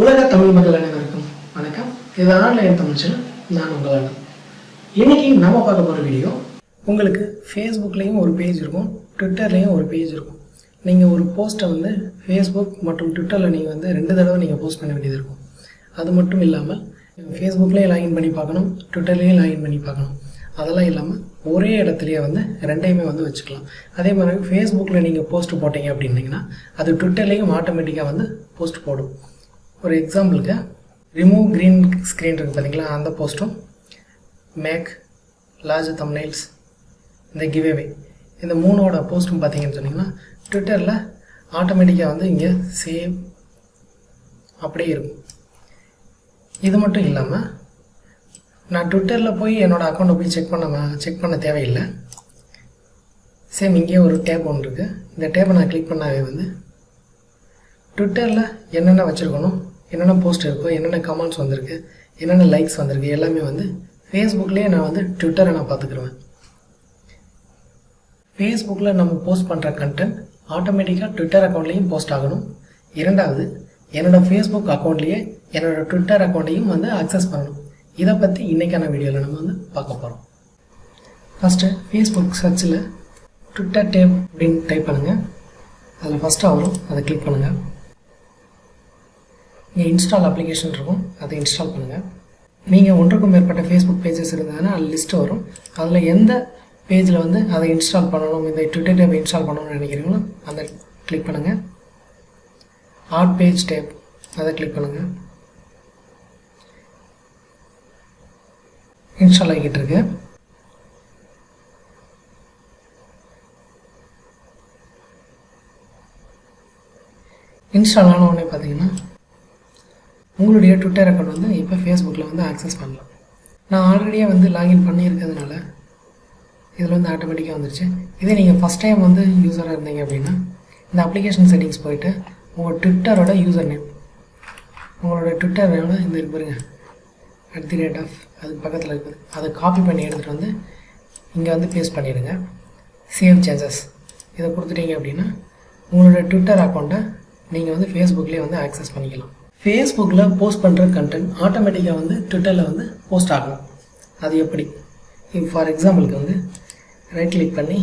உலக தமிழ் மக்கள் அனைவருக்கும் வணக்கம். இது ஆன்லைன் தமிழ் சேனல் நான் உங்கள் அண்ணன் இன்னைக்கு நம்ம பார்க்க போகிற வீடியோ உங்களுக்கு ஃபேஸ்புக்லேயும் ஒரு பேஜ் இருக்கும் ட்விட்டர்லேயும் ஒரு பேஜ் இருக்கும். நீங்கள் ஒரு போஸ்ட்டை வந்து ஃபேஸ்புக் மற்றும் ட்விட்டரில் நீங்கள் வந்து ரெண்டு தடவை நீங்கள் போஸ்ட் பண்ண வேண்டியது இருக்கும். அது மட்டும் இல்லாமல் ஃபேஸ்புக்லேயும் லாகின் பண்ணி பார்க்கணும் ட்விட்டர்லேயும் லாகின் பண்ணி பார்க்கணும். அதெல்லாம் இல்லாமல் ஒரே இடத்துலையே வந்து ரெண்டையுமே வந்து வச்சுக்கலாம். அதே மாதிரி ஃபேஸ்புக்கில் நீங்கள் போஸ்ட் போட்டீங்க அப்படின்னீங்கன்னா அது ட்விட்டர்லேயும் ஆட்டோமேட்டிக்காக வந்து போஸ்ட் போடும். ஒரு எக்ஸாம்பிளுக்கு ரிமூவ் க்ரீன் ஸ்க்ரீன் இருக்குது பார்த்தீங்களா அந்த போஸ்ட்டும் மேக் லார்ஜ் தம்னைல்ஸ் இந்த கிவ்அவே இந்த மூணோட போஸ்ட்டும் பார்த்தீங்கன்னு சொன்னிங்கன்னா ட்விட்டரில் ஆட்டோமேட்டிக்காக வந்து இங்கே சேவ் அப்படியே இருக்கும். இது மட்டும் இல்லாமல் நான் ட்விட்டரில் போய் என்னோடய அக்கௌண்ட்டை போய் செக் பண்ண செக் பண்ண தேவையில்லை. சேம் இங்கேயே ஒரு டேப் ஒன்று இருக்குது இந்த டேப்பை நான் கிளிக் பண்ணாவே வந்து ட்விட்டரில் என்னென்ன வச்சுருக்கணும் என்னென்ன போஸ்ட் இருக்கோ என்னென்ன கமெண்ட்ஸ் வந்திருக்கு என்னென்ன லைக்ஸ் வந்திருக்கு எல்லாமே வந்து ஃபேஸ்புக்லேயே நான் வந்து ட்விட்டரை நான் பார்த்துக்குருவேன். ஃபேஸ்புக்கில் நம்ம போஸ்ட் பண்ணுற கண்டென்ட் ஆட்டோமேட்டிக்காக ட்விட்டர் அக்கௌண்ட்லேயும் போஸ்ட் ஆகணும். இரண்டாவது என்னோடய ஃபேஸ்புக் அக்கௌண்ட்லேயே என்னோடய ட்விட்டர் அக்கௌண்ட்டையும் வந்து அக்சஸ் பண்ணணும். இதை பற்றி இன்றைக்கான வீடியோவில் நம்ம வந்து பார்க்க போகிறோம் ஃபஸ்ட்டு ஃபேஸ்புக் சர்ச்சில் ட்விட்டர் டேப் அப்படின்னு டைப் பண்ணுங்கள் அதில் ஃபஸ்ட்டு வரும். அதை கிளிக் பண்ணுங்கள் இங்கே இன்ஸ்டால் அப்ளிகேஷன் இருக்கும். அதை இன்ஸ்டால் பண்ணுங்கள் நீங்கள் ஒன்றுக்கும் மேற்பட்ட ஃபேஸ்புக் பேஜஸ் இருந்ததுன்னா அது லிஸ்ட்டு வரும். அதில் எந்த பேஜில் வந்து அதை இன்ஸ்டால் பண்ணணும் இந்த ட்விட்டர் டேப் இன்ஸ்டால் பண்ணணும்னு நினைக்கிறீங்களோ அதை கிளிக் பண்ணுங்கள் ஆட் பேஜ் டேப் அதை கிளிக் பண்ணுங்கள் இன்ஸ்டால் ஆகிட்டு இருக்கு. இன்ஸ்டால் ஆன உடனே பார்த்தீங்கன்னா உங்களுடைய ட்விட்டர் அக்கௌண்ட் வந்து இப்போ ஃபேஸ்புக்கில் வந்து ஆக்சஸ் பண்ணலாம். நான் ஆல்ரெடியே வந்து லாகின் பண்ணியிருக்கிறதுனால இதில் வந்து ஆட்டோமேட்டிக்காக வந்துருச்சு. இதே நீங்கள் ஃபஸ்ட் டைம் வந்து யூஸராக இருந்தீங்க அப்படின்னா இந்த அப்ளிகேஷன் செட்டிங்ஸ் போயிட்டு உங்கள் ட்விட்டரோட யூசர் நேம் உங்களோட ட்விட்டர் நேமில் இந்த இருக்கு பாருங்க. அட் தி ரேட் ஆஃப் அதுக்கு பக்கத்தில் இருக்குது. அதை காப்பி பண்ணி எடுத்துகிட்டு வந்து இங்கே வந்து பேஸ்ட் பண்ணிவிடுங்க சேவ் சேஞ்சஸ் இதை கொடுத்துட்டீங்க அப்படின்னா உங்களோட ட்விட்டர் அக்கௌண்ட்டை நீங்கள் வந்து ஃபேஸ்புக்லேயே வந்து ஆக்சஸ் பண்ணிக்கலாம். ஃபேஸ்புக்கில் போஸ்ட் பண்ணுற கண்டென்ட் ஆட்டோமேட்டிக்காக வந்து ட்விட்டரில் வந்து போஸ்ட் ஆகும். அது எப்படி? இப்போ ஃபார் எக்ஸாம்பிளுக்கு வந்து ரைட் கிளிக் பண்ணி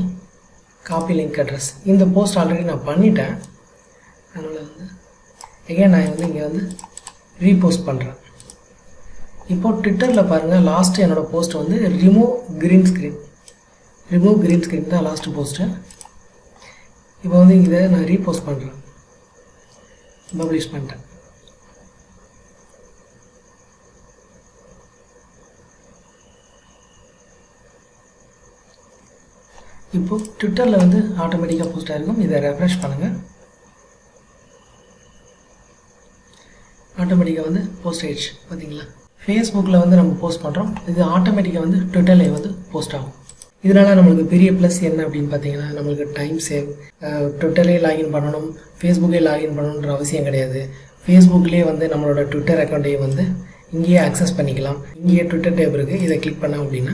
காப்பி லிங்க் அட்ரஸ் இந்த போஸ்ட் ஆல்ரெடி நான் பண்ணிட்டேன். அதனால் வந்து எகைன் நான் வந்து இங்கே வந்து ரீபோஸ்ட் பண்ணுறேன் இப்போது ட்விட்டரில் பாருங்கள் லாஸ்ட்டு என்னோடய போஸ்ட் வந்து remove green screen remove green screen தான் லாஸ்ட்டு போஸ்ட்டு இப்போ வந்து இதை நான் ரீபோஸ்ட் பண்ணுறேன் பப்ளிஷ் பண்ணிட்டேன். இப்போ ட்விட்டரில் வந்து ஆட்டோமேட்டிக்காக போஸ்ட் ஆகிருக்கும் இதை ரெஃப்ரெஷ் பண்ணுங்கள் ஆட்டோமேட்டிக்காக வந்து போஸ்ட் ஆயிடுச்சு. பார்த்தீங்களா ஃபேஸ்புக்கில் வந்து நம்ம போஸ்ட் பண்ணுறோம் இது ஆட்டோமேட்டிக்காக வந்து ட்விட்டர்லேயே வந்து போஸ்ட் ஆகும். இதனால் நம்மளுக்கு பெரிய ப்ளஸ் என்ன அப்படின்னு பார்த்தீங்கன்னா நம்மளுக்கு டைம் சேவ் ட்விட்டர்லேயே லாகின் பண்ணணும். ஃபேஸ்புக்கே லாகின் பண்ணணுன்ற அவசியம் கிடையாது. ஃபேஸ்புக்லேயே வந்து நம்மளோட ட்விட்டர் அக்கௌண்ட்டையும் வந்து இங்கேயே ஆக்சஸ் பண்ணிக்கலாம். இங்கேயே ட்விட்டர் டேப் இருக்குது இதை கிளிக் பண்ணோம் அப்படின்னா